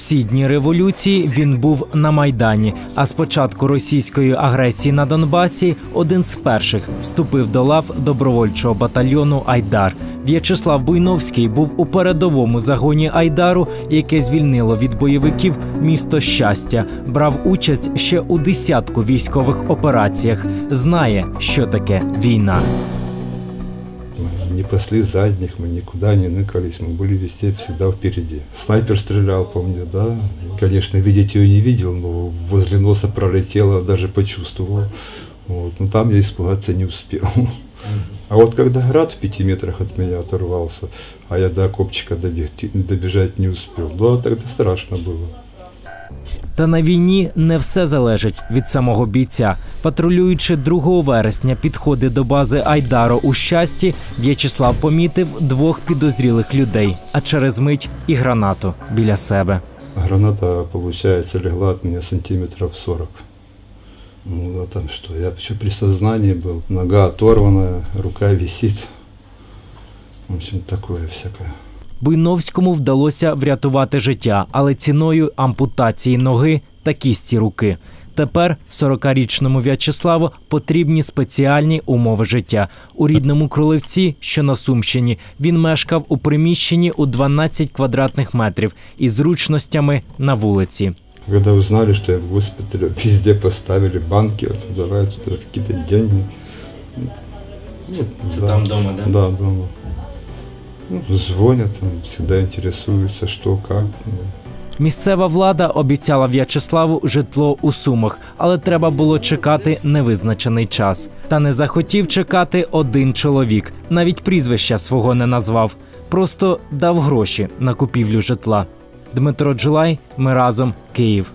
Всі дні революції він був на майдані. А з початку російської агресії на Донбасі один з перших вступив до лав добровольчого батальйону Айдар. В'ячеслав Буйновський був у передовому загоні Айдару, яке звільнило від бойовиків місто щастя. Брав участь ще у десятку військових операціях. Знає, що таке війна. Мы не пасли задних, мы никуда не ныкались, мы были везде всегда впереди. Снайпер стрелял по мне, да. Конечно, видеть ее не видел, но возле носа пролетело, даже почувствовал. Вот. Но там я испугаться не успел. А вот когда град в пяти метрах от меня оторвался, а я до окопчика добежать не успел, да, тогда страшно было. Та на війні не все залежить від самого бійця. Патрулюючи 2 вересня підходи до бази Айдаро у щасті, В'ячеслав помітив двох підозрілих людей, а через мить і гранату біля себе. Граната, получается, легла от меня сантиметров 40. Ну, а там что, я еще при сознании был, нога оторванная, рука висит. В общем, такое всякое. Буйновському вдалося врятувати життя, але ціною ампутації ноги та кісті руки. Тепер 40-річному В'ячеславу потрібні спеціальні умови життя. У рідному Кролевці, що на Сумщині, він мешкав у приміщенні у 12 квадратних метрів із зручностями на вулиці. Когда узнали, что я в госпитале, везде поставили банки, вот давай тут какие-то деньги. Ну, да. вдома, Да, дома. Ну, звонят, всегда интересуются, что, как. Місцева влада обіцяла В'ячеславу житло у Сумах, але треба було чекати невизначений час. Та не захотів чекати один чоловік, навіть прізвища свого не назвав, просто дав гроші на купівлю житла. Дмитро Джулай, ми разом Київ.